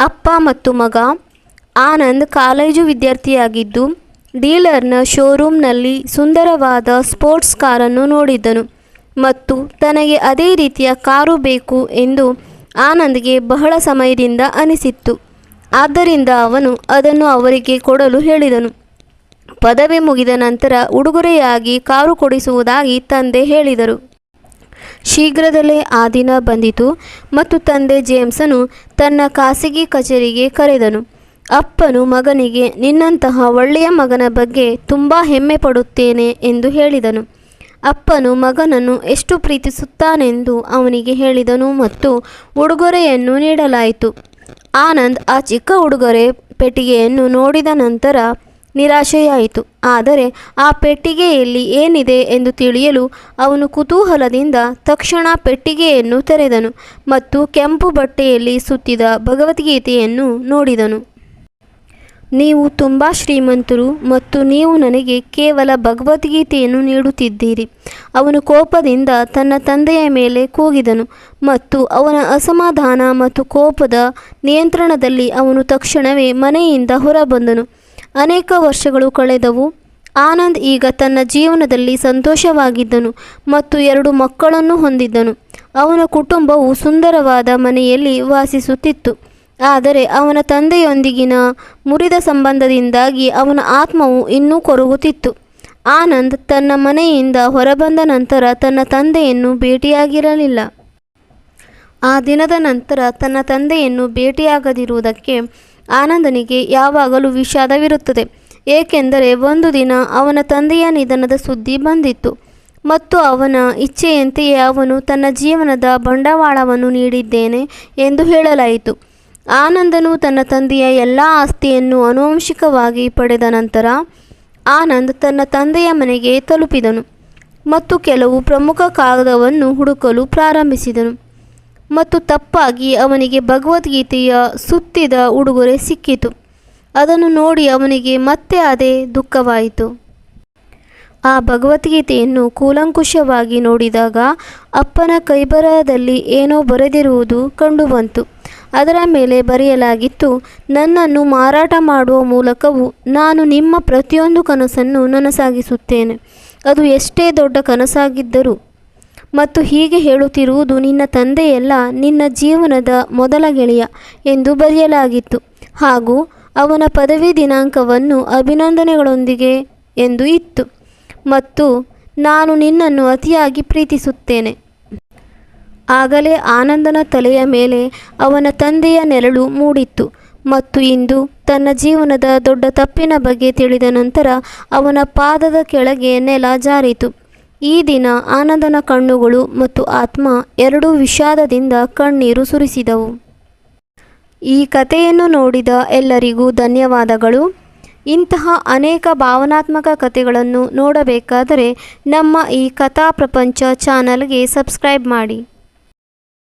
ಅಪ್ಪ ಮತ್ತು ಮಗ. ಆನಂದ್ ಕಾಲೇಜು ವಿದ್ಯಾರ್ಥಿಯಾಗಿದ್ದು, ಡೀಲರ್ನ ಶೋರೂಮ್ನಲ್ಲಿ ಸುಂದರವಾದ ಸ್ಪೋರ್ಟ್ಸ್ ಕಾರನ್ನು ನೋಡಿದ್ದನು ಮತ್ತು ತನಗೆ ಅದೇ ರೀತಿಯ ಕಾರು ಬೇಕು ಎಂದು ಆನಂದ್ಗೆ ಬಹಳ ಸಮಯದಿಂದ ಅನಿಸಿತ್ತು. ಆದ್ದರಿಂದ ಅವನು ಅದನ್ನು ಅವರಿಗೆ ಕೊಡಲು ಹೇಳಿದನು. ಪದವಿ ಮುಗಿದ ನಂತರ ಉಡುಗೊರೆಯಾಗಿ ಕಾರು ಕೊಡಿಸುವುದಾಗಿ ತಂದೆ ಹೇಳಿದರು. ಶೀಘ್ರದಲ್ಲೇ ಆ ದಿನ ಬಂದಿತು ಮತ್ತು ತಂದೆ ಜೇಮ್ಸನು ತನ್ನ ಖಾಸಗಿ ಕಚೇರಿಗೆ ಕರೆದನು, ಅಪ್ಪನು ಮಗನಿಗೆ, ನಿನ್ನಂತಹ ಒಳ್ಳೆಯ ಮಗನ ಬಗ್ಗೆ ತುಂಬ ಹೆಮ್ಮೆ ಪಡುತ್ತೇನೆ ಎಂದು ಹೇಳಿದನು. ಅಪ್ಪನು ಮಗನನ್ನು ಎಷ್ಟು ಪ್ರೀತಿಸುತ್ತಾನೆಂದು ಅವನಿಗೆ ಹೇಳಿದನು ಮತ್ತು ಉಡುಗೊರೆಯನ್ನು ನೀಡಲಾಯಿತು. ಆನಂದ್ ಆ ಚಿಕ್ಕ ಉಡುಗೊರೆ ಪೆಟ್ಟಿಗೆಯನ್ನು ನೋಡಿದ ನಂತರ ನಿರಾಶೆಯಾಯಿತು. ಆದರೆ ಆ ಪೆಟ್ಟಿಗೆಯಲ್ಲಿ ಏನಿದೆ ಎಂದು ತಿಳಿಯಲು ಅವನು ಕುತೂಹಲದಿಂದ ತಕ್ಷಣ ಪೆಟ್ಟಿಗೆಯನ್ನು ತೆರೆದನು ಮತ್ತು ಕೆಂಪು ಬಟ್ಟೆಯಲ್ಲಿ ಸುತ್ತಿದ ಭಗವದ್ಗೀತೆಯನ್ನು ನೋಡಿದನು. ನೀವು ತುಂಬ ಶ್ರೀಮಂತರು ಮತ್ತು ನೀವು ನನಗೆ ಕೇವಲ ಭಗವದ್ಗೀತೆಯನ್ನು ನೀಡುತ್ತಿದ್ದೀರಿ. ಅವನು ಕೋಪದಿಂದ ತನ್ನ ತಂದೆಯ ಮೇಲೆ ಕೂಗಿದನು ಮತ್ತು ಅವನ ಅಸಮಾಧಾನ ಮತ್ತು ಕೋಪದ ನಿಯಂತ್ರಣದಲ್ಲಿ ಅವನು ತಕ್ಷಣವೇ ಮನೆಯಿಂದ ಹೊರಬಂದನು. ಅನೇಕ ವರ್ಷಗಳು ಕಳೆದವು. ಆನಂದ್ ಈಗ ತನ್ನ ಜೀವನದಲ್ಲಿ ಸಂತೋಷವಾಗಿದ್ದನು ಮತ್ತು ಎರಡು ಮಕ್ಕಳನ್ನು ಹೊಂದಿದ್ದನು. ಅವನ ಕುಟುಂಬವು ಸುಂದರವಾದ ಮನೆಯಲ್ಲಿ ವಾಸಿಸುತ್ತಿತ್ತು. ಆದರೆ ಅವನ ತಂದೆಯೊಂದಿಗಿನ ಮುರಿದ ಸಂಬಂಧದಿಂದಾಗಿ ಅವನ ಆತ್ಮವು ಇನ್ನೂ ಕೊರಗುತ್ತಿತ್ತು. ಆನಂದ್ ತನ್ನ ಮನೆಯಿಂದ ಹೊರಬಂದ ನಂತರ ತನ್ನ ತಂದೆಯನ್ನು ಭೇಟಿಯಾಗಿರಲಿಲ್ಲ. ಆ ದಿನದ ನಂತರ ತನ್ನ ತಂದೆಯನ್ನು ಭೇಟಿಯಾಗದಿರುವುದಕ್ಕೆ ಆನಂದನಿಗೆ ಯಾವಾಗಲೂ ವಿಷಾದವಿರುತ್ತದೆ. ಏಕೆಂದರೆ ಒಂದು ದಿನ ಅವನ ತಂದೆಯ ನಿಧನದ ಸುದ್ದಿ ಬಂದಿತ್ತು. ಮತ್ತು ಅವನ ಇಚ್ಛೆಯಂತೆಯೇ ಅವನು ತನ್ನ ಜೀವನದ ಬಂಡವಾಳವನ್ನು ನೀಡಿದ್ದೇನೆ ಎಂದು ಹೇಳಲಾಯಿತು. ಆನಂದನು ತನ್ನ ತಂದೆಯ ಎಲ್ಲ ಆಸ್ತಿಯನ್ನು ಆನುವಂಶಿಕವಾಗಿ ಪಡೆದ ನಂತರ ಆನಂದ್ ತನ್ನ ತಂದೆಯ ಮನೆಗೆ ತಲುಪಿದನು ಮತ್ತು ಕೆಲವು ಪ್ರಮುಖ ಕಾಗದವನ್ನು ಹುಡುಕಲು ಪ್ರಾರಂಭಿಸಿದನು. ಮತ್ತು ತಪ್ಪಾಗಿ ಅವನಿಗೆ ಭಗವದ್ಗೀತೆಯ ಸುತ್ತಿದ ಉಡುಗೊರೆ ಸಿಕ್ಕಿತು. ಅದನ್ನು ನೋಡಿ ಅವನಿಗೆ ಮತ್ತೆ ಅದೇ ದುಃಖವಾಯಿತು. ಆ ಭಗವದ್ಗೀತೆಯನ್ನು ಕೂಲಂಕುಷವಾಗಿ ನೋಡಿದಾಗ ಅಪ್ಪನ ಕೈಬರದಲ್ಲಿ ಏನೋ ಬರೆದಿರುವುದು ಕಂಡುಬಂತು. ಅದರ ಮೇಲೆ ಬರೆಯಲಾಗಿತ್ತು, ನನ್ನನ್ನು ಮಾರಾಟ ಮಾಡುವ ಮೂಲಕವೂ ನಾನು ನಿಮ್ಮ ಪ್ರತಿಯೊಂದು ಕನಸನ್ನು ನನಸಾಗಿಸುತ್ತೇನೆ. ಅದು ಎಷ್ಟೇ ದೊಡ್ಡ ಕನಸಾಗಿದ್ದರೂ ಮತ್ತು ಹೀಗೆ ಹೇಳುತ್ತಿರುವುದು ನಿನ್ನ ತಂದೆಯಲ್ಲ, ನಿನ್ನ ಜೀವನದ ಮೊದಲ ಗೆಳೆಯ ಎಂದು ಬರೆಯಲಾಗಿತ್ತು. ಹಾಗೂ ಅವನ ಪದವಿ ದಿನಾಂಕವನ್ನು ಅಭಿನಂದನೆಗಳೊಂದಿಗೆ ಎಂದು ಇತ್ತು. ಮತ್ತು ನಾನು ನಿನ್ನನ್ನು ಅತಿಯಾಗಿ ಪ್ರೀತಿಸುತ್ತೇನೆ. ಆಗಲೇ ಆನಂದನ ತಲೆಯ ಮೇಲೆ ಅವನ ತಂದೆಯ ನೆರಳು ಮೂಡಿತ್ತು. ಮತ್ತು ಇಂದು ತನ್ನ ಜೀವನದ ದೊಡ್ಡ ತಪ್ಪಿನ ಬಗ್ಗೆ ತಿಳಿದ ನಂತರ ಅವನ ಪಾದದ ಕೆಳಗೆ ನೆಲ ಜಾರಿತು. ಈ ದಿನ ಆನಂದನ ಕಣ್ಣುಗಳು ಮತ್ತು ಆತ್ಮ ಎರಡೂ ವಿಷಾದದಿಂದ ಕಣ್ಣೀರು ಸುರಿಸಿದವು. ಈ ಕಥೆಯನ್ನು ನೋಡಿದ ಎಲ್ಲರಿಗೂ ಧನ್ಯವಾದಗಳು. ಇಂತಹ ಅನೇಕ ಭಾವನಾತ್ಮಕ ಕಥೆಗಳನ್ನು ನೋಡಬೇಕಾದರೆ ನಮ್ಮ ಈ ಕಥಾ ಪ್ರಪಂಚ ಚಾನಲ್ಗೆ ಸಬ್ಸ್ಕ್ರೈಬ್ ಮಾಡಿ.